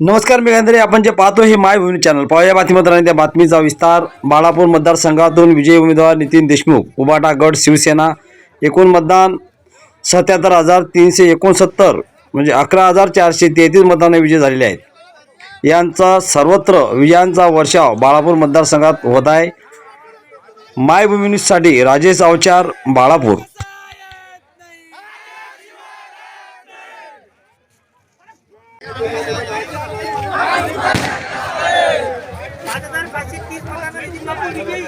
नमस्कार मी गांधरे आपण जे पाहतो हे माय भूमी चॅनल पाहूया बातमीपत्र आणि त्या बातमीचा विस्तार बाळापूर मतदारसंघातून विजयी उमेदवार नितीन देशमुख उबाटा गट शिवसेना एकूण मतदान सत्याहत्तर हजार तीनशे एकोणसत्तर म्हणजे अकरा हजार चारशे तेहतीस मतांना विजय झालेले आहेत यांचा सर्वत्र विजयांचा वर्षाव बाळापूर मतदारसंघात होत आहे मायभूमी न्यूजसाठी राजेश अवचार बाळापूर हजार पाचशे तीस मतांनी दिमापूर विजयी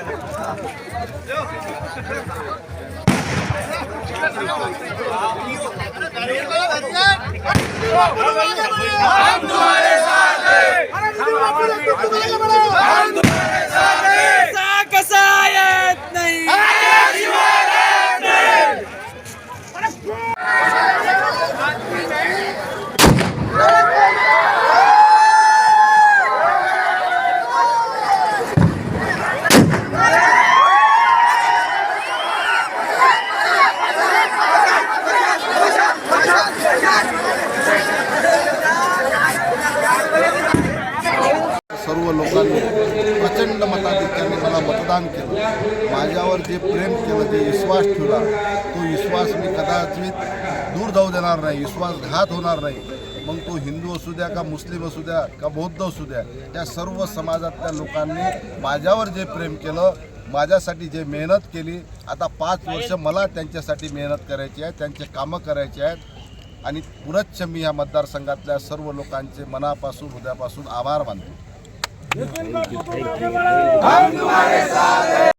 कसा सर्व लोकांनी प्रचंड मताधिक्याने मला मतदान केलं. माझ्यावर जे प्रेम केलं जे विश्वास ठेवला तो विश्वास मी कदाचित दूर जाऊ देणार नाही विश्वासघात होणार नाही. मग तो हिंदू असू द्या का मुस्लिम असू द्या का बौद्ध असू द्या त्या सर्व समाजातल्या लोकांनी माझ्यावर जे प्रेम केलं माझ्यासाठी जे मेहनत केली आता पाच वर्ष मला त्यांच्यासाठी मेहनत करायची आहे त्यांचे कामं करायची आहेत. आणि पुनश्च मी या मतदारसंघातल्या सर्व लोकांचे मनापासून हृदयापासून आभार मानतो. हम तुम्हारे साथ हैं